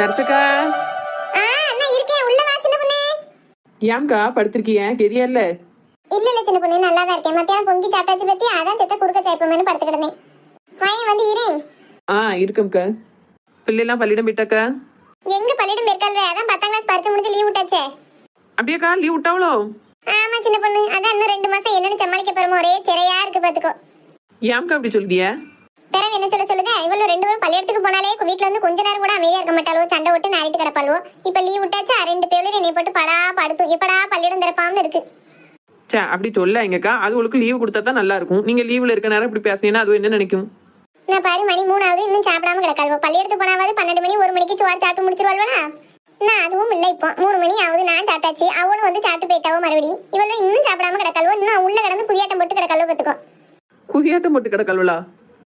சரசக்கா. ஏம்க்கா படுத்திருக்கிய கெதியா இல்ல? இல்ல சின்ன பொண்ணு நல்லா தான் இருக்கேன். மத்தியானம் பொங்கி சாப்பிட்டாச்சு பத்தி அதான் செத்த குறுக்க சாய்ப்பமேனு படுத்து கிடந்தேன் பையன் வந்து இரு. ஆ இருக்கும்க்கா பிள்ளைலாம் பள்ளியிடம் போயிட்டாக்கா? எங்க பள்ளியிடம் பெருக்கால்வே அதான் பத்தாம் கிளாஸ் பரிச்சு முடிஞ்சு லீவ் விட்டாச்சே. அப்படியாக்கா லீவ் விட்டாவளோ? ஆமா சின்ன பொண்ணு. அதான் இன்னும் ரெண்டு மாசம் என்னன்னு சமாளிக்க போறோமோ? ஒரே சிறையா இருக்கு பாத்துக்கோ. ஏம்க்கா அப்படி சொல்லிய பிறகு என்ன சொல்ல சொல்லுங்க இவ்வளவு ரெண்டு பேரும் பள்ளியிடத்துக்கு போனாலே வீட்ல வந்து கொஞ்ச நேரம் கூட அமைதியா இருக்க மாட்டாளோ? சண்டை விட்டு நாரிட்டு கிடப்பாளோ? இப்ப லீவ் விட்டாச்சா? ரெண்டு பேரும் என்னை போட்டு படா படுத்தும் எப்படா பள்ளியிடம் திறப்பாம்னு இருக்கு. சே அப்படி சொல்ல எங்கக்கா. அது உங்களுக்கு லீவு கொடுத்தா தான் நல்லா இருக்கும் நீங்க லீவ்ல இருக்க நேரம் இப்படி பேசுனீங்கன்னா அது என்ன நினைக்கும்? நான் பாரு மணி மூணாவது இன்னும் சாப்பிடாம கிடக்காது பள்ளியெடுத்து போனாவது பன்னெண்டு மணி ஒரு மணிக்கு சோறு சாப்பிட்டு முடிச்சிருவாள்வா? நான் அதுவும் இல்லை இப்போ. மூணு மணி ஆகுது நான் சாப்பிட்டாச்சு. அவளும் வந்து சாப்பிட்டு போயிட்டாவோ மறுபடி இவளும் இன்னும் சாப்பிடாம கிடக்காளோ இன்னும் உள்ள கிடந்து புதியாட்டம் போட்டு கிடக்காளோ பார்த்துக்கோ குதியாட்டம் போட்டு கிடக்கல்வலா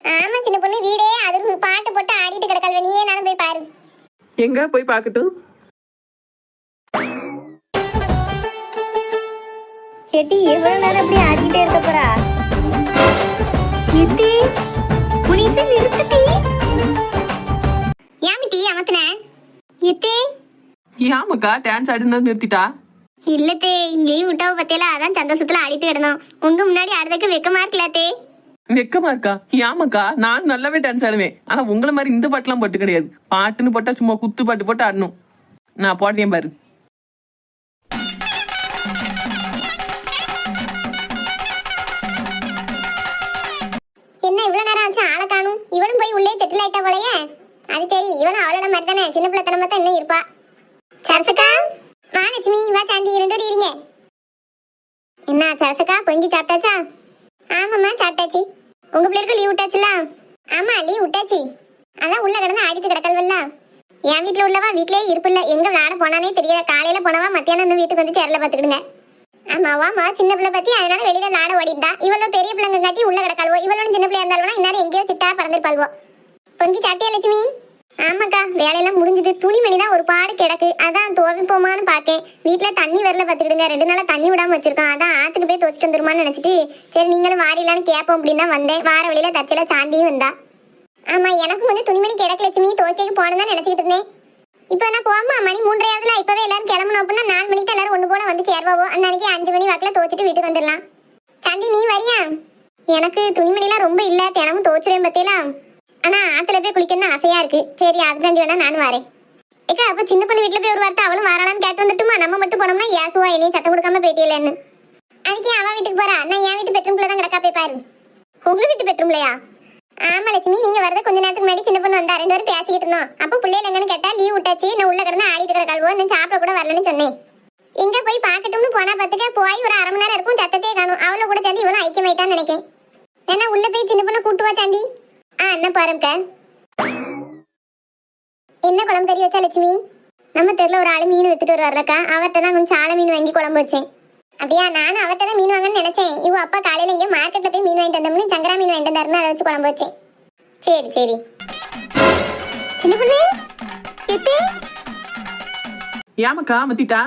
ஆமா சின்ன பொண்ணு வீடே அது பாட்டு போட்டு ஆடிட்டு கிடக்காள்வ. நீயே நானும் போய் பாரு. எங்க போய் பார்க்கட்டும் எட்டி எவ்வளவு நேரம் அப்படி ஆடிக்கிட்டே இருக்க போறா? எட்டி புனித நிறுத்துட்டி. ஏமிட்டி அமத்துன? எட்டி. ஏமாக்கா டான்ஸ் ஆடுனது நிறுத்திட்டா? இல்லத்தே லீவ் விட்டாவ பத்தியல அதான் சந்தோஷத்துல ஆடிட்டு கிடந்தோம். உங்க முன்னாடி ஆடுறதுக்கு வெக்கமா இருக்கலாத்தே வெக்கமா இருக்கா? ஏமாக்கா நான் நல்லாவே டான்ஸ் ஆடுவேன். ஆனா உங்களை மாதிரி இந்த பாட்டுலாம் போட்டு கிடையாது. பாட்டுன்னு போட்டா சும்மா குத்து பாட்டு போட்டு ஆடணும். நான் போடுறேன் பாரு. என்ன இவ்வளவு நேரம் ஆச்சு? ஆளை காணும். இவளும் போய் உள்ளே செட்டில் ஆயிட்டா போலயே. அது சரி இவனும் அவளோட மாதிரி தானே? சின்ன பிள்ளைத்தனமா தான் என்ன இருப்பா. சரசக்கா வா லட்சுமி வா சாந்தி. ரெண்டு பேரும் இருங்க. என்ன சரசக்கா பொங்கி சாப்பிட்டாச்சா? ஆமாம்மா சாப்பிட்டாச்சு. உங்க பிள்ளைக்கு லீவ் விட்டாச்சுல? ஆமா லீவ் விட்டாச்சு. அதான் உள்ள கிடந்து ஆடிட்டு கிடக்கல்வல்ல. என் வீட்டுல உள்ளவா? வீட்லயே இருப்பில்ல. எங்க விளையாட போனானே தெரியல காலையில போனவா? மத்தியானம் இன்னும் வீட்டுக்கு வந்து சேரல பாத்துக்கிடுங்க. ஆமாவாமா சின்ன பிள்ளை பத்தி. அதனால வெளியில விளையாட ஓடிட்டா. இவ்வளவு பெரிய பிள்ளைங்க காட்டி உள்ள கிடக்காள்வோ? இவ்வளவு சின்ன பிள்ளையா இருந்தாலும் இந்நேரம் எங்கேயோ சிட்டா பறந்துருப்பாள்வோ. பொங்கி சாட்டியா லட்சுமி? ஆமாக்கா வேலையெல்லாம் முடிஞ்சது. துணிமணி தான் ஒரு பாடு கிடக்கு. அதான் துவைப்போமான்னு பார்த்தேன் வீட்டில் தண்ணி வரல பார்த்துக்கிடுங்க ரெண்டு நாளாக தண்ணி விடாமல் வச்சிருக்கோம் அதான் ஆற்றுக்கு போய் துவச்சிட்டு வந்துருமான்னு நினைச்சிட்டு சரி நீங்களும் வாரிலான்னு கேட்போம் அப்படின்னு தான் வந்தேன். வார வழியில தச்சல சாந்தியும் வந்தா ஆமா எனக்கும் கொஞ்சம் துணிமணி கிடக்கு லட்சுமி. துவைக்கைக்கு போனதான் தான் நினைச்சிட்டு இருந்தேன். இப்போ நான் போமா மணி மூன்றையாவதுல இப்பவே எல்லாரும் கிளம்பணும் அப்படின்னா நாலு மணிக்கு எல்லாரும் ஒன்று போல வந்து சேர்வாவோ? அந்த அன்னைக்கு அஞ்சு மணி வாக்கில் துவச்சிட்டு வீட்டுக்கு வந்துடலாம். சாந்தி நீ வரியா? எனக்கு துணிமணிலாம் ரொம்ப இல்லை. தினமும் துவச்சிருவேன் பார்த்தீங்களா ஆனா ஆத்துல போய் குளிக்கணும்னு ஆசையா இருக்கு. சரி அதுக்காண்டி வேணா நானும் வரேன். ஏக்கா அப்ப சின்ன பொண்ணு வீட்டுல போய் ஒரு வார்த்தை அவளும் வரலான்னு கேட்டு வந்துட்டுமா? நம்ம மட்டும் போனோம்னா ஏசுவா என்னையும் சத்தம் கொடுக்காம போயிட்டீங்களேன்னு. அதுக்கே அவன் வீட்டுக்கு போறா. நான் என் வீட்டு பெட்ரூம்ல தான் கிடக்கா போய் பாரு. உங்க வீட்டு பெட்ரூம்லயா? ஆமா லட்சுமி நீங்க வரத கொஞ்ச நேரத்துக்கு முன்னாடி சின்ன பொண்ணு வந்தா. ரெண்டு பேரும் பேசிக்கிட்டு இருந்தோம். அப்ப பிள்ளைல எங்கன்னு கேட்டா லீவ் விட்டாச்சு. நான் உள்ள கிடந்து ஆடிட்டு கிடக்காள்வோ நான் சாப்பிட கூட வரலன்னு சொன்னேன். எங்க போய் பாக்கட்டும்னு போனா பார்த்துக்க போய் ஒரு அரை மணி நேரம் இருக்கும். சத்தத்தையே காணும். அவளை கூட சேர்ந்து இவ்வளவு ஐக்கியமாயிட்டான்னு நினைக்கேன் ஏன்னா உள்ள போய் சின்ன பொண்ணை கூட்டுவா சாந்தி. ஆ என்ன பாருங்க என்ன குழம்பு கறி வச்சா லட்சுமி? நம்ம தெருல ஒரு ஆளு மீன் வித்துட்டு வருவார்லக்கா. அவர்கிட்ட தான் கொஞ்சம் சாலை மீன் வாங்கி குழம்பு வச்சேன். அப்படியா நானும் அவர்கிட்ட தான் மீன் வாங்கன்னு நினைச்சேன். இவ அப்பா காலையில இங்கே மார்க்கெட்ல போய் மீன் வாங்கிட்டு வந்தோம்னு சங்கரா மீன் வாங்கிட்டு வந்தாருன்னு அதை வச்சு குழம்பு வச்சேன். சரி சரி. சின்ன பொண்ணு எத்தி ஏமாக்கா மத்திட்டா?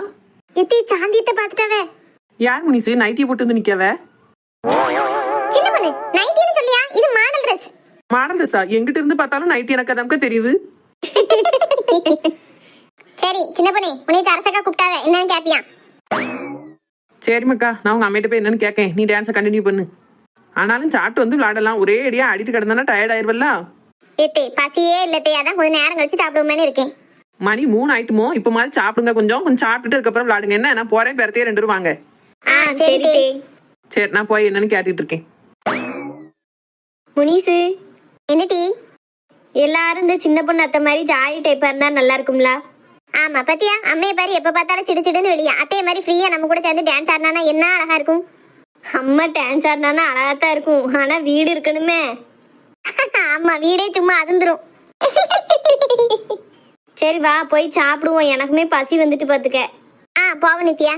எத்தி சாந்தியத்தை பார்த்துட்டாவே. யார் முனிசு? நைட்டியை போட்டு வந்து நிக்கவ? மாடல் ட்ரெஸ்ஸா எங்கிட்ட இருந்து பார்த்தாலும் நைட்டி எனக்கு அதம்க்க தெரியுது. சரி சின்ன பொண்ணு உன்னை அரசக்கா கூப்பிட்டாவே என்னன்னு கேப்பியா? சரிம்மாக்கா நான் உங்க அம்மிட்ட போய் என்னன்னு கேட்கேன் நீ டான்ஸை கண்டினியூ பண்ணு. ஆனாலும் சாப்பிட்டு வந்து விளாடலாம். ஒரே அடியா ஆடிட்டு கிடந்தானா டயர்ட் ஆயிருவல்ல? ஏத்தே பசியே இல்லத்தே அதான் கொஞ்ச நேரம் கழிச்சு சாப்பிடுவோமேனு இருக்கேன். மணி மூணு ஆயிட்டுமோ? இப்போ மாதிரி சாப்பிடுங்க கொஞ்சம். கொஞ்சம் சாப்பிட்டுட்டு அதுக்கப்புறம் விளாடுங்க. என்ன? நான் போறேன் பெறத்தையே ரெண்டு சரி சரி நான் போய் என்னன்னு கேட்டுட்டு இருக்கேன். முனிசு. என்ன டீ எல்லாரும் இந்த சின்ன பொண்ணு அத்தை மாதிரி ஜாலி டைப்பா இருந்தா நல்லா இருக்கும்ல? ஆமா பத்தியா? அம்மையை பாரு எப்ப பார்த்தாலும் சிடு சிடுன்னு வெளியே. அத்தைய மாதிரி ஃப்ரீயா நம்ம கூட சேர்ந்து டான்ஸ் ஆடினா என்ன அழகா இருக்கும்? அம்மா டான்ஸ் ஆடினா அழகா தான் இருக்கும். ஆனா வீடு இருக்கணுமே. ஆமா வீடே சும்மா அதுந்துரும் சரி வா போய் சாப்பிடுவோம். எனக்குமே பசி வந்துட்டு பாத்துக்க. ஆ போவோம் நித்யா.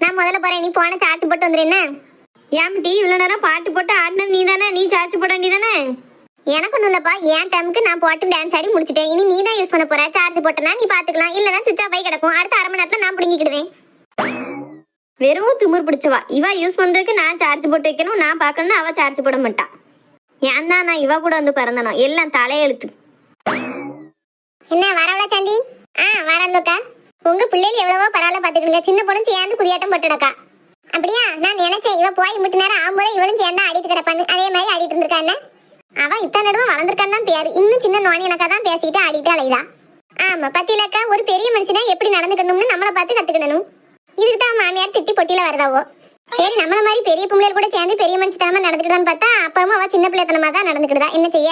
நான் முதல்ல போறேன். நீ போன சார்ஜ் போட்டு வந்துரு என்ன? ஏன் டீ இவ்வளவு நேரம் பாட்டு போட்டு ஆடினது நீ தானே நீ சார்ஜ் போட வேண்டியதானே எனக்கு ஒன்றும் இல்லப்பா என் டைமுக்கு நான் போட்டு டான்ஸ் ஆடி முடிச்சிட்டேன். இனி நீ தான் யூஸ் பண்ண போற. சார்ஜ் போட்டனா நீ பாத்துக்கலாம். இல்லைன்னா சுவிட்ச் ஆஃப் ஆகி கிடக்கும். அடுத்த அரை மணி நேரத்துல நான் பிடிங்கிக்கிடுவேன். வெறும் திமிர் பிடிச்சவா. இவ யூஸ் பண்றதுக்கு நான் சார்ஜ் போட்டு வைக்கணும். நான் பாக்கணும்னு அவ சார்ஜ் போட மாட்டான் ஏன் தான் நான் இவ கூட வந்து பிறந்தனும் எல்லாம் தலையெழுத்து. என்ன வரவளா சந்தி? ஆ வரலுக்கா உங்க பிள்ளைகள் எவ்வளவோ பரவாயில்ல பாத்துக்கிடுங்க. சின்ன பொண்ணு சேர்ந்து குதியாட்டம் போட்டுடக்கா அப்படியா? நான் நினைச்சேன் இவ போய் முட்டு நேரம் ஆகும்போது இவளும் சேர்ந்து ஆடிட்டு கிடப்பான்னு. அதே மாதிரி ஆடிட்டு இருந்திருக்கா என்ன? அவ இத்தனை நடுவும் வளர்ந்துருக்கான்னு தான் பேரு. இன்னும் சின்ன நோனி எனக்கா தான் பேசிட்டு ஆடிட்டு அலைதா ஆமா பத்தியிலக்கா ஒரு பெரிய மனுஷனா எப்படி நடந்துக்கணும்னு நம்மளை பார்த்து கத்துக்கிடணும் இதுக்கு தான் மாமியார் திட்டி பொட்டியில வரதாவோ? சரி நம்மள மாதிரி பெரிய பொம்பளைகள் கூட சேர்ந்து பெரிய மனுஷத்தனமா நடந்துக்கிட்டான்னு பார்த்தா அப்புறமா அவ சின்ன பிள்ளைத்தனமா தான் நடந்துக்கிட்டா என்ன செய்ய!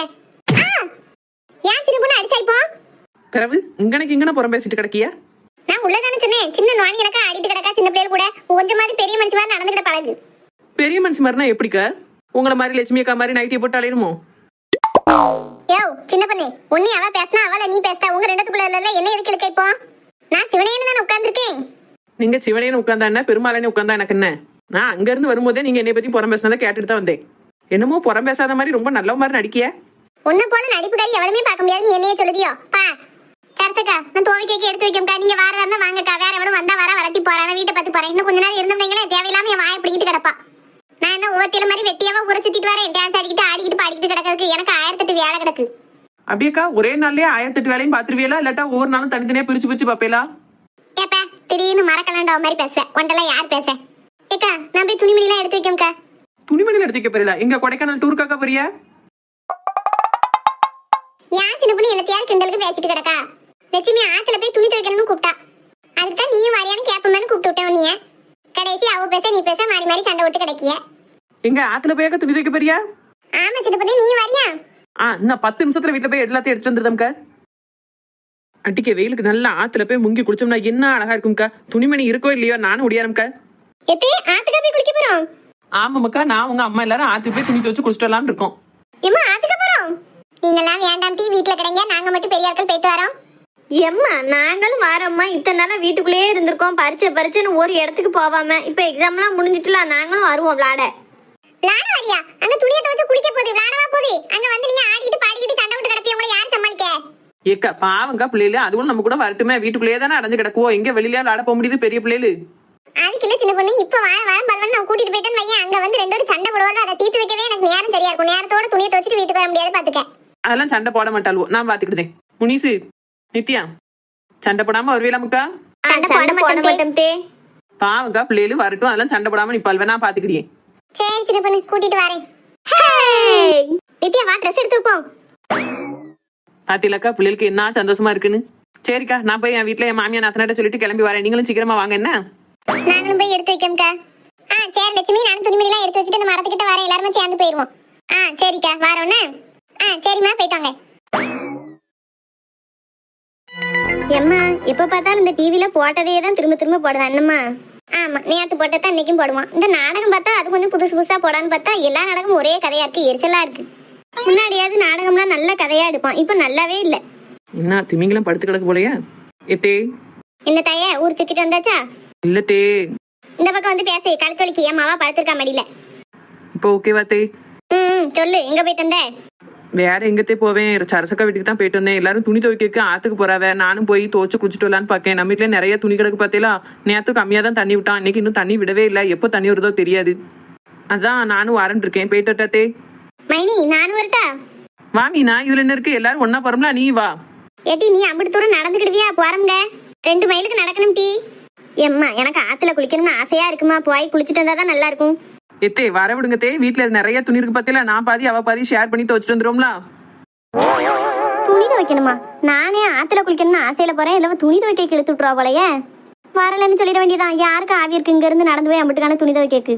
ஏன் சின்ன பொண்ணு அடிச்சா இப்போ? பிறகு இங்கனைக்கு இங்கன புறம் பேசிட்டு கிடக்கிய? நான் உள்ளதானே சொன்னேன். சின்ன நோனி எனக்கா ஆடிட்டு கிடக்கா சின்ன பிள்ளைகள் கூட? கொஞ்சமாவது பெரிய மனுஷன் மாதிரி நடந்துக்கிட்ட பழகு. பெரிய மனுஷன் மாதிரினா எப்படிக்க? உங்களை மாதிரி லட்சுமி அக்கா மாதிரி நைட்டியை போட்டு அலையணுமோ? யோ சின்ன பொண்ணு உன்னை அவ பேசினா அவள நீ பேசுற உங்க ரெண்டுத்துக்குள்ள இல்ல என்ன எதுக்கு இழுக்க இப்போ? நான் சிவனேன்னு தானே உட்கார்ந்துருக்கேன். நீங்க சிவனேன்னு உட்காந்தா என்ன? பெருமாளனே உட்காந்தா எனக்கு என்ன? நான் அங்க இருந்து வரும்போதே நீங்க என்னை பத்தி புறம் பேசினதை கேட்டுட்டு தான் வந்தேன். என்னமோ புறம் பேசாத மாதிரி ரொம்ப நல்ல மாதிரி நடிக்கிய? உன்னை போல நடிப்புக்காரி எவனுமே பார்க்க முடியாது நீ என்னையே சொல்லுதியோ. பா சரசக்கா நான் தோவி கேக்கு எடுத்து வைக்கம்க்கா. நீங்க வாரதா இருந்தா வாங்கக்கா. வேற எவனும் வந்தா வர வரட்டி போறான. வீட்டை பார்த்து போறேன். இன்னும் கொஞ்ச நேரம் இருந்தவங்களே தேவையில்லாம என் வாயை பிடிக்கிட்டு கிடப்பா. நான் என்ன மாதிரி வெட்டியாவா சுத்திட்டு வரேன். டான்ஸ் ஆடிக்கிட்டு ஆடிக்கிட்டு பாடிக்கிட்டு கிடக்கிறதுக்கு எனக்கு ஆயிரத்தெட்டு வேலை கிடக்கு. அப்படியேக்கா ஒரே நாள்லயே ஆயிரத்தெட்டு வேலையும் பாத்துருவியலா இல்லாட்டா ஒவ்வொரு நாளும் தனித்தனியா பிரிச்சு பிரிச்சு பாப்பேலா ஏப்பா திடீர்னு மறக்கலாண்டா மாதிரி பேசுவேன். உன்ட்டெல்லாம் யார் பேச? ஏக்கா நான் போய் துணிமணிலாம் எடுத்து வைக்கம்க்கா துணிமணியில் எடுத்துக்க போறீங்களா எங்க கொடைக்கானல் டூருக்காக்கா போறியா? ஏன் சின்ன பொண்ணு கிண்டலுக்கு பேசிட்டு கிடக்கா? லட்சுமி ஆத்துல போய் துணி துவைக்கணும்னு கூப்பிட்டா. அதுக்கு தான் நீயும் வரியான்னு கூப்பிட்டு விட்டேன் நீ கடைசி அவ பேச நீ பேச மாறி மாறி சண்டை விட்டு கிடக்கிய. எங்க ஆத்துல போயாக்க துணி துவைக்க போறியா? ஆமா சின்ன பொண்ணு நீ வரியா? ஆ இன்னும் பத்து நிமிஷத்துல வீட்டுல போய் எல்லாத்தையும் எடுத்து வந்துருதம்க்கா. அட்டிக்க வெயிலுக்கு நல்லா ஆத்துல போய் முங்கி குளிச்சோம்னா என்ன அழகா இருக்கும்க்கா. துணிமணி இருக்கோ இல்லையோ நானும் ஒடியாரம்க்கா. எத்தே ஆத்துக்கா போய் குளிக்க போறோம்? ஆமாம்க்கா நான் உங்க அம்மா எல்லாரும் ஆத்துக்கு போய் துணி துவச்சு குளிச்சுட்டு வரலாம்னு இருக்கோம். ஏமா ஆத்துக்க போறோம்? நீங்கெல்லாம் வேண்டாம் டீ வீட்ல கிடங்க. நாங்க மட்டும் பெரிய ஆட்கள் போயிட்டு வரோம். எம்மா நாங்களும் வாரம்மா. இத்தனை நாளா வீட்டுக்குள்ளேயே இருந்திருக்கோம். பரிச்சை பரிச்சைன்னு ஒரு இடத்துக்கு போவாம இப்ப எக்ஸாம்லாம் முடிஞ்சிட்டுலாம் நாங்களும் வருவோம் விளாட. விளாட வரியா? அங்க துணியை துவைச்சு குளிக்க போகுது. விளாடவா போகுது? அங்க வந்து நீங்க ஆடிக்கிட்டு பாடிக்கிட்டு சண்டை விட்டு கிடப்பி உங்களை யார் சமாளிக்க? ஏக்கா பாவங்கா பிள்ளைகளு. அதுவும் நம்ம கூட வரட்டுமே. வீட்டுக்குள்ளேயே தானே அடைஞ்சு கிடக்குவோம் எங்க வெளியில விளாட போக முடியுது பெரிய பிள்ளைகளு? அதுக்கு இல்ல சின்ன பொண்ணு. இப்ப வார வாரம் பல்வன் நான் கூட்டிட்டு போயிட்டேன்னு வையேன். அங்க வந்து ரெண்டு பேரும் சண்டை போடுவாங்க அதை தீர்த்து வைக்கவே எனக்கு நேரம் சரியா இருக்கும். நேரத்தோட துணியை துவச்சிட்டு வீட்டுக்கு வர முடியாது பாத்துக்க. அதெல்லாம் சண்டை போட மாட்டாளுவோ நான் பாத்துக்கிட்டேன் முனிசு நித்யா சண்டை போடாம வருவீலாமுக்கா பாவங்கா பிள்ளைகளு வரட்டும். அதெல்லாம் சண்டை போடாம நிப்பாள்வேன் நான் பாத்துக்கிட்டேன். சரி சின்ன பொண்ணு கூட்டிட்டு வரேன். நித்யா வா ட்ரெஸ் எடுத்து வைப்போம் பாத்தீங்களாக்கா பிள்ளைகளுக்கு என்ன சந்தோஷமா இருக்குன்னு? சரிக்கா நான் போய் என் வீட்டுல என் மாமியா நாத்தனாட்ட சொல்லிட்டு கிளம்பி வரேன். நீங்களும் சீக்கிரமா வாங்க என்ன? நாங்களும் போய் எடுத்து வைக்கம்க்கா. ஆ சரி லட்சுமி நான் துணிமணி எல்லாம் எடுத்து வச்சுட்டு இந்த மரத்துக்கிட்ட வரேன் எல்லாருமே சேர்ந்து போயிருவோம். ஆ சரிக்கா வரோண்ணே ஆ சரிம்மா போயிட்டு வாங்க. எம்மா எப்ப பார்த்தாலும் இந்த டிவில போட்டதே தான் திரும்ப திரும்ப போடுதா என்னம்மா ஆமா நேத்து போட்டதான் இன்னைக்கும் போடுவோம் இந்த நாடகம் பார்த்தா அது கொஞ்சம் புதுசு புதுசா போடான்னு பார்த்தா எல்லா நாடகமும் ஒரே கதையா இருக்கு எரிச்சலா இருக்கு. முன்னாடியாவது நாடகம்லாம் நல்ல கதையா எடுப்பான் இப்ப நல்லாவே இல்ல. என்ன திமிங்கலம் படுத்து கிடக்கு போலயா? எத்தே இந்த தாயே ஊர் சுத்திட்டு வந்தாச்சா? இல்லத்தே இந்த பக்கம் வந்து பேசு கழுத்து வலிக்கு என் மாவா படுத்திருக்கா மடியில. இப்போ ஓகேவா தே. ம் சொல்லு எங்க போயிட்டு வந்த? வேற எங்கத்தே போவேன். சரசக்கா வீட்டுக்கு தான் போயிட்டு வந்தேன். எல்லாரும் துணி துவைக்க ஆத்துக்கு போறாவ. நானும் போய் துவச்சு குளிச்சுட்டு வரலான்னு பார்க்கேன் நம்ம வீட்டுல நிறைய துணி கிடக்கு பார்த்தீங்களா நேத்து கம்மியா தான் தண்ணி விட்டான். இன்னைக்கு இன்னும் தண்ணி விடவே இல்லை. எப்போ தண்ணி வருதோ தெரியாது. அதான் நானும் வரேன் இருக்கேன். போயிட்டு வரட்டாத்தே மைனி நானும் வரட்டா? வா மீனா. இதுல என்ன இருக்கு? எல்லாரும் ஒன்னா போறோம்ல நீ வா. ஏட்டி நீ அம்பிட்டு தூரம் நடந்துக்கிடுவியா? போறோம்ங்க. ரெண்டு மைலுக்கு நடக்கணும் டீ. எம்மா எனக்கு ஆத்துல குளிக்கணும்னு ஆசையா இருக்குமா? போய் குளிச்சுட்டு வந்தா தான் நல்லா இருக்கும். எத்தே வர விடுங்க தே. வீட்டுல நிறைய துணி இருக்கு பத்தில நான் பாதி அவ பாதி ஷேர் பண்ணி துவச்சிட்டு வந்துருவோம்ல? துணி துவைக்கணுமா? நானே ஆத்துல குளிக்கணும்னு ஆசையில போறேன். இல்ல துணி துவைக்க இழுத்து விட்டுருவா போலயே. வரலன்னு சொல்லிட வேண்டியதான் யாருக்கு ஆவி இருக்கு? இங்க இருந்து நடந்து போய் அம்பிட்டுக்கான துணி துவைக்கக்கு.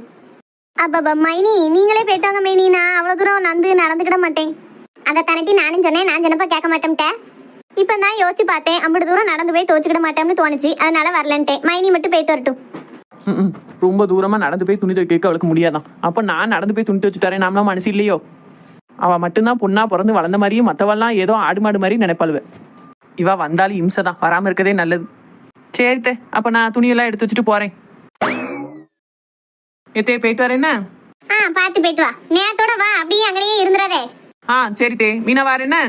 அப்பா மைனி நீங்களே போயிட்டாங்க மைனி. நான் அவ்வளவு தூரம் நந்து நடந்துக்கிட மாட்டேன். அதை தனட்டி நானும் சொன்னேன். நான் சொன்னப்ப கேட்க மாட்டேன்ட்ட. இப்ப நான் யோசிச்சு பார்த்தேன். அம்பிட்டு தூரம் நடந்து போய் துவச்சுக்கிட மாட்டேன்னு தோணுச்சு. அதனால வரலன்ட்டேன். மைனி மட்டும் போயிட்டு வரட்டும். ரொம்ப தூரமா நடந்து போய் துணி துவைக்க அவளுக்கு முடியாதான். அப்ப நான் நடந்து போய் துணி துவச்சு தரேன் நாமலாம் மனசு இல்லையோ? அவ மட்டும்தான் பொண்ணா பிறந்து வளர்ந்த மாதிரியும் மத்தவெல்லாம் ஏதோ ஆடு மாடு மாதிரி நினைப்பாளுவ. இவ வந்தாலும் இம்சை தான் வராம இருக்கதே நல்லது. சரி தே அப்ப நான் துணியெல்லாம் எடுத்து வச்சுட்டு போறேன். எத்தே போயிட்டு வரேன்னா ஆ பார்த்து போயிட்டு வா. நேரத்தோட வா. அப்படியே அங்கேயே இருந்துடாதே. ஆ சரி தே. மீனா வாரேன்னா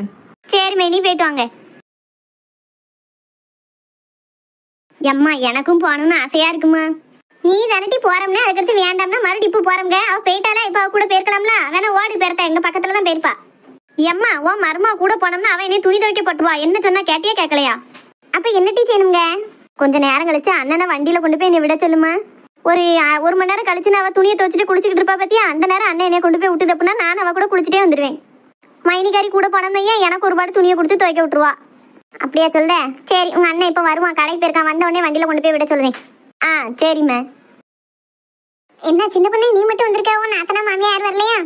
சரி மைனி போயிட்டு வாங்க. எம்மா எனக்கும் போகணும்னு ஆசையா இருக்குமா? நீ தானட்டி போறோம்னா? அதுக்கடுத்து வேண்டாம்னா மறுபடியும் இப்போ போறோம்ங்க. அவ போயிட்டாலே இப்போ அவ கூட போயிருக்கலாம்ல வேணா ஓடி போயிருக்கா எங்க பக்கத்துல தான் போயிருப்பா எம்மா உன் மருமா கூட போனோம்னா அவன் என்ன துணி துவைக்க போட்டுருவா. என்ன சொன்னா கேட்டியா கேட்கலையா அப்ப என்ன டீ செய்யணுங்க? கொஞ்ச நேரம் கழிச்சு அண்ணனை வண்டியில கொண்டு போய் என்னை விட சொல்லுமா? ஒரு ஒரு மணி நேரம் கழிச்சு நான் அவ துணியை துவைச்சிட்டு குளிச்சுக்கிட்டு இருப்பா பத்தியா? அந்த நேரம் அண்ணன் என்னை கொண்டு போய் விட்டுது அப்படின்னா நான் அவ கூட குளிச்சுட்டே வந்துடுவேன் மைனிகாரி கூட போனோம்னா ஏன் எனக்கு ஒரு பாடு துணியை கொடுத்து துவைக்க விட்டுருவா? அப்படியா சொல்ல சரி உங்க அண்ணன் இப்ப வருவான். கடைக்கு போயிருக்கான். வந்த உடனே வண்டியில கொண்டு போய் விட சொல்லுவேன் ஆ சரிம்மா. என்ன சின்ன பொண்ணு நீ மட்டும் வந்திருக்க உன் நாத்தனா மாமியா யாரும் வரலையா?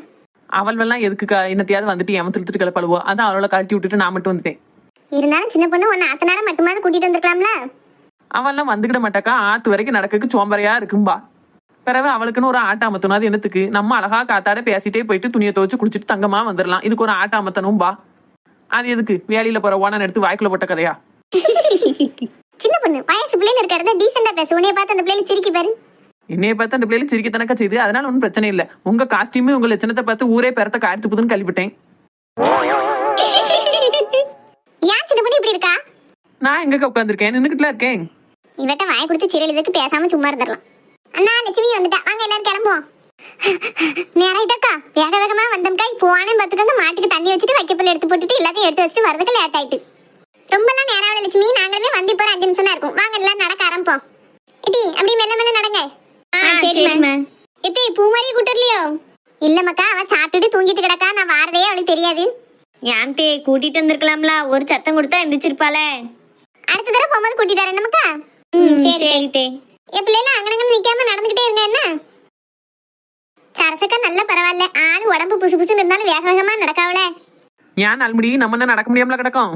அவள்வெல்லாம் எதுக்குக்கா? என்னத்தையாவது வந்துட்டு ஏமத்திழுத்துட்டு கிளப்பாளுவோ அதான் அவளை கழட்டி விட்டுட்டு நான் மட்டும் வந்துட்டேன். இருந்தாலும் சின்ன பொண்ணு உன் நாத்தனார மட்டுமாவது கூட்டிட்டு வந்திருக்கலாம்ல? அவள்லாம் வந்துக்கிட மாட்டாக்கா. ஆத்து வரைக்கும் நடக்கக்கு சோம்பரையா இருக்கும்பா. பிறகு அவளுக்குன்னு ஒரு ஆட்ட அமத்தணும் அது என்னத்துக்கு? நம்ம அழகா காத்தாட பேசிட்டே போயிட்டு துணியை துவச்சு குளிச்சுட்டு தங்கமா வந்துடலாம் இதுக்கு ஒரு ஆட்ட அமத்தணும் பா அது எதுக்கு? வேலையில போற ஓனன் எடுத்து வாய்க்குள்ள போட்ட கதையா? சின்ன பொண்ணு வயசு பிள்ளைங்க இருக்கிறத டீசெண்டா பேசு. உன்னைய பார்த்து அந்த பிள்ளைங்க சிரிக்கி பாரு. என்னைய பார்த்து அந்த பிள்ளைல சிரிக்கத்தனக்கா செய்யுது அதனால ஒன்றும் பிரச்சனை இல்லை. உங்க காஸ்டியூமே உங்க லட்சணத்தை பார்த்து ஊரே பெறத்த காய்த்து புதுன்னு கழிவிட்டேன். ஏன் சின்ன பொண்ணு இப்படி இருக்கா? நான் எங்க உட்காந்துருக்கேன் நின்னுக்கிட்டுல இருக்கேன். இவட்ட வாய் கொடுத்து சீரியல் இதுக்கு பேசாம சும்மா இருந்துடலாம். அண்ணா லட்சுமி வந்துட்டா. வாங்க எல்லாரும் கிளம்புவோம். நேராயிட்டாக்கா வேக வேகமா வந்தோம்க்கா. போனே பத்துக்கு மாட்டுக்கு தண்ணி வச்சுட்டு வைக்கப்பல் எடுத்து போட்டுட்டு எல்லாத்தையும் எடுத்து வச்சுட்டு வரதுக்கு லேட் ஆயிட்டு. ரொம்பலாம் நேரம் லட்சுமி. நாங்களுமே வந்து இப்போ ஒரு அஞ்சு நிமிஷம் தான் இருக்கும். வாங்க எல்லாரும் நடக்க ஆரம்பிப்போம். இட்டி அப்படி மெல்ல மெல்ல நடங்க. சரிம்மா. இட்டி பூ மாதிரி கூட்டர்லையோ? இல்ல மக்கா அவ சாப்பிட்டுட்டு தூங்கிட்டு கிடக்கா நான் வாரதே அவளுக்கு தெரியாது. ஏன் தே கூட்டிட்டு வந்திருக்கலாம்ல ஒரு சத்தம் கொடுத்தா எந்திரிச்சிருப்பாளே. அடுத்த தடவை போகும்போது கூட்டிட்டு வரேன் நமக்கா ம் சரி தே. என் பிள்ளைல அங்கனங்க நிக்காம நடந்துகிட்டே இருங்க என்ன? சரசக்கா நல்ல பரவாயில்ல. ஆள் உடம்பு புசு புசுன்னு இருந்தாலும் வேக வேகமா நடக்காவல ஏன் நாள்முடி நம்ம என்ன நடக்க முடியாமல கிடக்கும்?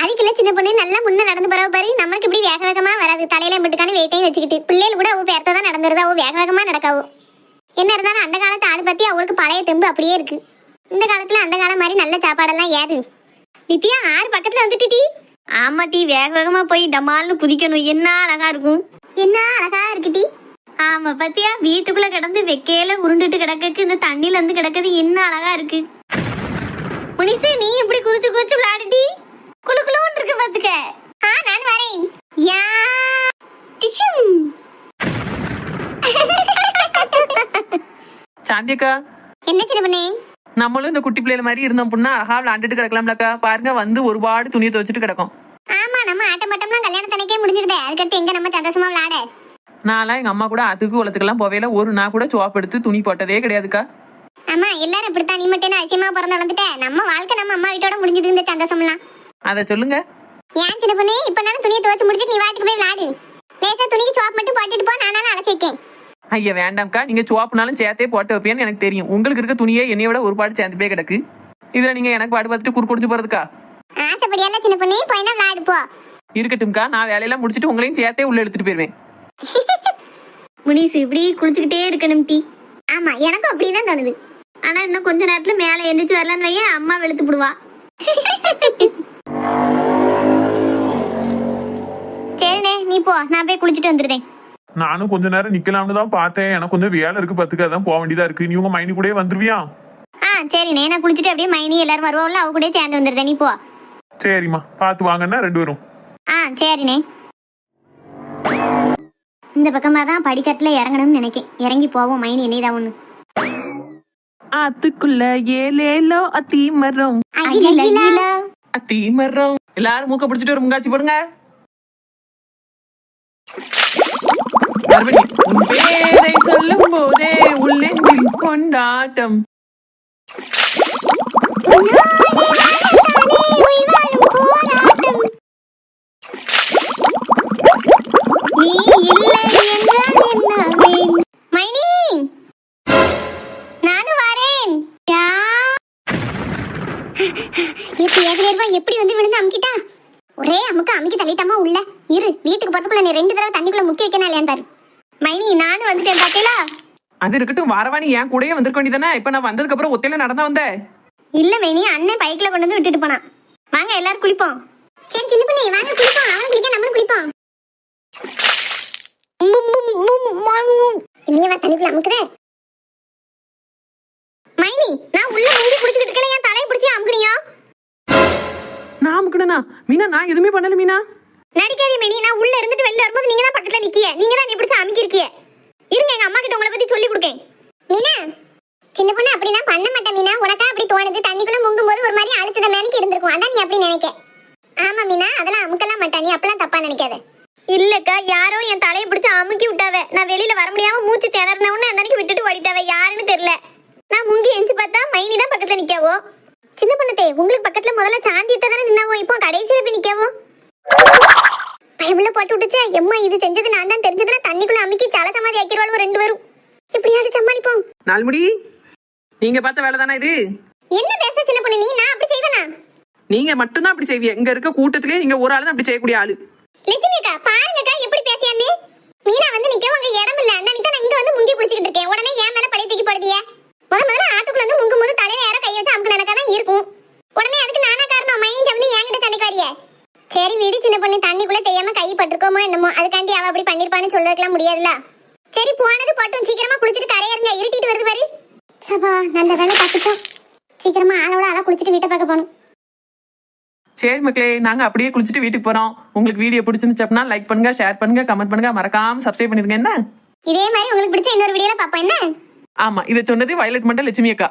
அதுக்குள்ள சின்ன பொண்ணு நல்லா முன்ன நடந்து போறவ பாரு நம்மளுக்கு இப்படி வேக வேகமா வராது. தலையில மட்டுக்கான வெயிட்டையும் வச்சுக்கிட்டு. பிள்ளைகள் கூட அவ பேர்த்த தான் நடந்துருது அவ வேக வேகமா நடக்காவோ. என்ன இருந்தாலும் அந்த காலத்து ஆள் பத்தி அவளுக்கு பழைய தெம்பு அப்படியே இருக்கு. இந்த காலத்துல அந்த காலம் மாதிரி நல்ல சாப்பாடெல்லாம் ஏது? நித்யா ஆறு பக்கத்துல வந்துட்டு டீ ஆமா டீ வேக வேகமா போய் டமால்னு குதிக்கணும். என்ன அழகா இருக்கும். என்ன அழகா இருக்கு டீ ஆமா பாத்தியா? வீட்டுக்குள்ள கிடந்து வெக்கையில உருண்டுட்டு கிடக்கு இந்த தண்ணில இருந்து கிடக்குது என்ன அழகா இருக்கு. முனிசே நீ இப்படி குதிச்சு குதிச்சு விளையாடுடி. குளு குளுன்னு இருக்கு பாத்துக்க. ஆ நான் வரேன். யா டிஷும். சாந்தியக்கா. என்ன சின்ன பொண்ணே? நம்மளும் இந்த குட்டி பிள்ளைல மாதிரி இருந்தோம் அப்படின்னா அழகா விளாண்டுட்டு கிடக்கலாம்லக்கா. பாருங்க வந்து ஒருபாடு துணியை துவைச்சிட்டு கிடக்கும். ஆமா நம்ம ஆட்டம் மட்டும்லாம் கல்யாணத்தனைக்கே முடிஞ்சிருதே. அதுக்கடுத்து எங்க நம்ம சந்தோஷமா விளையாட நான்லாம் எங்க அம்மா கூட அதுக்கு உலத்துக்கெல்லாம் போவேல ஒரு நாள் கூட சோப் எடுத்து துணி போட்டதே கிடையாதுக்கா. ஆமா எல்லாரும் இப்படித்தான். நீ மட்டும் அதிசயமா பிறந்து வளர்ந்துட்ட? நம்ம வாழ்க்கை நம்ம அம்மா வீட்டோட முடிஞ்சது இந்த சந்தோஷம்லாம். அதை சொல்லுங்க. ஏன் சின்ன பொண்ணு? இப்ப நானும் துணியை துவச்சு முடிச்சிட்டு நீ வாட்டுக்கு போய் விளையாடு. லேசா துணிக்கு சோப் மட்டும் போட்டுட்டு போ நானாலும் அலசி வைக்கேன் ஐயா வேண்டாம்க்கா. நீங்க சோப்புனாலும் சேர்த்தே போட்டு வைப்பேன்னு எனக்கு தெரியும். உங்களுக்கு இருக்க துணியே என்னைய விட ஒரு பாடு சேர்ந்து போய் கிடக்கு. இதுல நீங்க எனக்கு பாடு பார்த்துட்டு குறு குடிச்சு போறதுக்கா? ஆசைப்படியெல்லாம் சின்ன பொண்ணு போய் தான் விளையாடு போ. இருக்கட்டும்க்கா. நான் வேலையெல்லாம் முடிச்சிட்டு உங்களையும் சேர்த்தே உள்ள எடுத்துட்டு போயிருவேன். முனிசு இப்படி குளிச்சுக்கிட்டே இருக்கணும் டீ. ஆமா எனக்கும் அப்படிதான் தோணுது. ஆனா இன்னும் கொஞ்ச நேரத்துல மேல எந்திரிச்சு வரலான்னு வையேன் அம்மா வெளுத்து விடுவா சரிண்ணே நீ போ நான் போய் குளிச்சுட்டு வந்துடுறேன் நானும் கொஞ்ச நேரம் நிக்கலாம்னு தான் பார்த்தேன். எனக்கு கொஞ்சம் வேலை இருக்கு பத்துக்க அதான் போக வேண்டியதா இருக்கு. நீ உங்க மைனி கூட வந்துருவியா? ஆ சரிண்ணே நான் குளிச்சுட்டு அப்படியே மைனி எல்லாரும் வருவோம்ல அவ கூட சேர்ந்து வந்துடுறேன் நீ போ. சரிம்மா பார்த்து வாங்கன்னா ரெண்டு பேரும். ஆ சரிண்ணே இந்த பக்கமா தான் படிக்கட்டுல இறங்கணும்னு நினைக்கேன். இறங்கி போவோம் மைனி என்னைதான் ஒண்ணு. ஆத்துக்குள்ள ஏலேலோ அத்தி மரம். அகில, அகில. அத்தி மரம். எல்லாரும் மூக்க பிடிச்சிட்டு ஒரு முங்காச்சி போடுங்க. உன் பேரை சொல்லும் போதே உள்ளெங்கில் கொண்டாட்டம். எப்படி வந்து விழுந்து அமுக்கிட்டா? ஒரே அமுக்கு அமுக்கி தள்ளிட்டாமா உள்ள. இரு வீட்டுக்கு போறதுக்குள்ள நீ ரெண்டு தடவை தண்ணிக்குள்ள முக்கி வைக்கணும் இல்லையான்னு பாரு. மைனி நானும் வந்துட்டேன் பாத்தீங்களா? அது இருக்கட்டும் வாரவாணி என் கூடயே வந்திருக்க வேண்டியதானே இப்ப நான் வந்ததுக்கு அப்புறம் ஒத்தையில நடந்தா வந்த? இல்ல மைனி அண்ணன் பைக்ல கொண்டு வந்து விட்டுட்டு போனான். வாங்க எல்லாரும் குளிப்போம். சரி சின்ன பொண்ணு வாங்க குளிப்போம். அவன் குளிக்க நம்மளும் குளிப்போம். என்னையவா தண்ணிக்குள்ள அமுக்குற மைனி நான் உள்ள முங்கி குடிச்சிட்டு இருக்கல என் தலையை பிடிச்சி அமுக்குனியா? நான் அமுக்கணும்னா மீனா நான் எதுவுமே பண்ணல மீனா. நடிக்காதே மைனி நான் உள்ள இருந்துட்டு வெளில வரும்போது நீங்க தான் பக்கத்துல நிக்கிய. நீங்க தான் நீ பிடிச்சி அமுக்கி இருக்கிய இருங்க எங்க அம்மா கிட்ட உங்களை பத்தி சொல்லி கொடுக்கேன். மீனா சின்ன பொண்ணு அப்படிலாம் பண்ண மாட்டேன் மீனா. உனக்கா அப்படி தோணுது? தண்ணிக்குள்ள முங்கும் போது ஒரு மாதிரி அழுத்தத மேனுக்கு இருந்திருக்கும். அதான் நீ அப்படி நினைக்க. ஆமா மீனா அதெல்லாம் அமுக்கலாம் மாட்டா நீ அப்பெல்லாம் தப்பா நினைக்காத. இல்லக்கா யாரோ என் தலையை பிடிச்சு அமுக்கி விட்டாவ. நான் வெளியில வர முடியாம மூச்சு திணறினவுன்னு அந்த அன்னைக்கு விட்டுட்டு ஓடிட்டாவ. யாருன்னு தெரியல. நான் முங்கி எஞ்சி பார்த்தா மைனி தான் பக்கத்துல நிக்காவோ? சின்ன பொண்ணத்தே உங்களுக்கு பக்கத்துல முதல்ல சாந்தியத்தை தானே நின்னாவோ? இப்போ கடைசியில போய் நிக்காவோ? பயமுள்ள போட்டு விட்டுச்சு. எம்மா இது செஞ்சது நான் தான் தெரிஞ்சதுன்னா தண்ணிக்குள்ள அமுக்கி சல சமாதி ஆக்கிடுவாள் ரெண்டு வரும் எப்படியாவது சமாளிப்போம். நாள்முடி நீங்க பார்த்த வேலை தானே இது? என்ன பேச சின்ன பொண்ணு? நீ நான் அப்படி செய்வேனா? நீங்க மட்டும்தான் அப்படி செய்வீங்க இங்க இருக்க கூட்டத்திலே நீங்க ஒரு ஆள் தான் அப்படி செய்யக்கூடிய ஆளு. லட்சுமி அக்கா பாருங்கக்கா எப்படி பேசியான்னு மீனா வந்து நிக்க உங்க இடம் இல்ல. அந்த நான் இங்க வந்து முங்கி பிடிச்சிக்கிட்டு இருக்கேன். உடனே ஏன் மேல பழைய தூக்கி போடுதிய. முத முதல்ல ஆத்துக்குள்ள வந்து முங்கும் போது தலையில யாரோ கை வச்சு அமுக்கு நடக்கா தான் இருக்கும். உடனே அதுக்கு நானா காரணம்? மைண்ட் வந்து என்கிட்ட சண்டைக்கு வரிய. சரி வீடு சின்ன பொண்ணு. தண்ணிக்குள்ள தெரியாம கை பட்டிருக்கோமோ என்னமோ. அதுக்காண்டி அவ அப்படி பண்ணிருப்பான்னு சொல்றதுக்கெல்லாம் முடியாதுல சரி போனது போட்டும். சீக்கிரமா குளிச்சிட்டு கரையறங்க இருட்டிட்டு வருது பாரு. சபா நல்ல வேலை பார்த்துட்டோம் சீக்கிரமா ஆளோட ஆளா குளிச்சிட்டு வீட்டை பார்க்க போகணும். சரி மக்களே நாங்க அப்படியே குளிச்சுட்டு வீட்டுக்கு போறோம். உங்களுக்கு வீடியோ பிடிச்சிருந்துச்சு அப்படின்னா லைக் பண்ணுங்க ஷேர் பண்ணுங்க கமெண்ட் பண்ணுங்க. மறக்காம சப்ஸ்கிரைப் பண்ணிருங்க என்ன? இதே மாதிரி உங்களுக்கு பிடிச்ச இன்னொரு வீடியோல பார்ப்போம். என்ன? ஆமா இதை சொன்னது வயலட் மண்டல் லட்சுமி அக்கா.